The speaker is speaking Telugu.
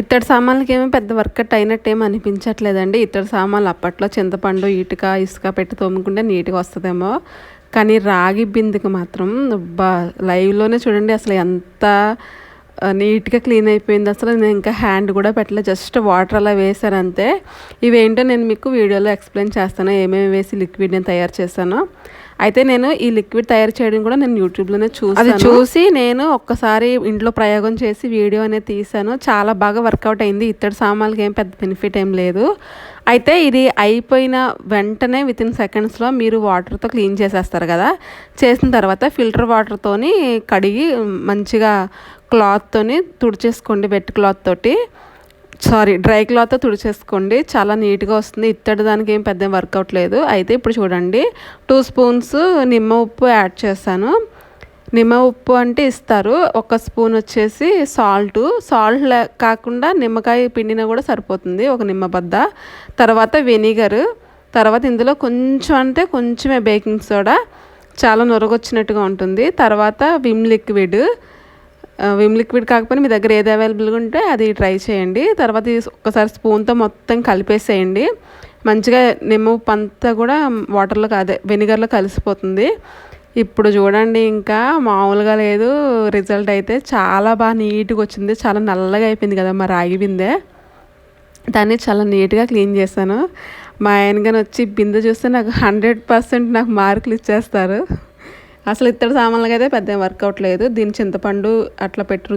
ఇత్తడి సామాన్లకి ఏమీ పెద్ద వర్కట్ అయినట్టు ఏమి అనిపించట్లేదండి. ఇత్తడి సామాన్లు అప్పట్లో చింతపండు ఇటుక ఇసుక పెట్టి తోముకుంటే నీట్గా వస్తుందేమో. కానీ రాగి బిందెకి మాత్రం బా లైవ్లోనే చూడండి అసలు ఎంత నీట్గా క్లీన్ అయిపోయింది. అసలు నేను ఇంకా హ్యాండ్ కూడా పెట్టలేదు జస్ట్ వాటర్ అలా వేసాను అంతే ఇవేంటో నేను మీకు వీడియోలో ఎక్స్ప్లెయిన్ చేస్తాను ఏమేమి వేసి లిక్విడ్ నేను తయారు చేశాను. అయితే నేను ఈ లిక్విడ్ తయారు చేయడం కూడా నేను యూట్యూబ్లోనే చూసి అది చూసి నేను ఒక్కసారి ఇంట్లో ప్రయోగం చేసి వీడియో అనేది తీసాను చాలా బాగా వర్కౌట్ అయింది. ఇత్తడి సామాన్లకి ఏం పెద్ద బెనిఫిట్ ఏం లేదు. అయితే ఇది అయిపోయిన వెంటనే విత్ ఇన్ సెకండ్స్లో మీరు వాటర్తో క్లీన్ చేసేస్తారు కదా. చేసిన తర్వాత ఫిల్టర్ వాటర్తోని కడిగి మంచిగా క్లాత్తోని తుడిచేసుకోండి వెట్ క్లాత్ తోటి. సారీ డ్రై క్లాత్ తుడిచేసుకోండి. చాలా నీట్గా వస్తుంది. ఇత్తడి దానికి ఏం పెద్ద వర్కౌట్ లేదు. అయితే ఇప్పుడు చూడండి. టూ స్పూన్స్ నిమ్మ ఉప్పు యాడ్ చేశాను. నిమ్మ ఉప్పు అంటే ఇస్తారు. ఒక స్పూన్ వచ్చేసి సాల్ట్. సాల్ట్ కాకుండా నిమ్మకాయ పిండిన కూడా సరిపోతుంది. ఒక నిమ్మ బద్ద. తర్వాత వెనిగర్. తర్వాత ఇందులో కొంచెం అంటే కొంచెమే బేకింగ్ సోడా. చాలా నొరగొచ్చినట్టుగా ఉంటుంది. తర్వాత విమ్ లిక్విడ్. విమ్ లిక్విడ్ కాకపోయినా మీ దగ్గర ఏది అవైలబుల్గా ఉంటే అది ట్రై చేయండి. తర్వాత ఒకసారి స్పూన్తో మొత్తం కలిపేసేయండి. మంచిగా నిమ్మ ఉప్పు అంతా కూడా వాటర్లో అదే వెనిగర్లో కలిసిపోతుంది. ఇప్పుడు చూడండి ఇంకా మామూలుగా లేదు. రిజల్ట్ అయితే చాలా బాగా నీట్గా వచ్చింది. చాలా నల్లగా అయిపోయింది కదా మా రాగి బిందె. దాన్ని చాలా నీట్గా క్లీన్ చేశాను. మా ఆయన కానీ వచ్చి బిందె చూస్తే నాకు హండ్రెడ్ పర్సెంట్ నాకు మార్కులు ఇచ్చేస్తారు. అసలు ఇత్తడి సామాన్లకి అయితే పెద్ద వర్కౌట్ లేదు. దీని చింతపండు అట్లా పెట్టి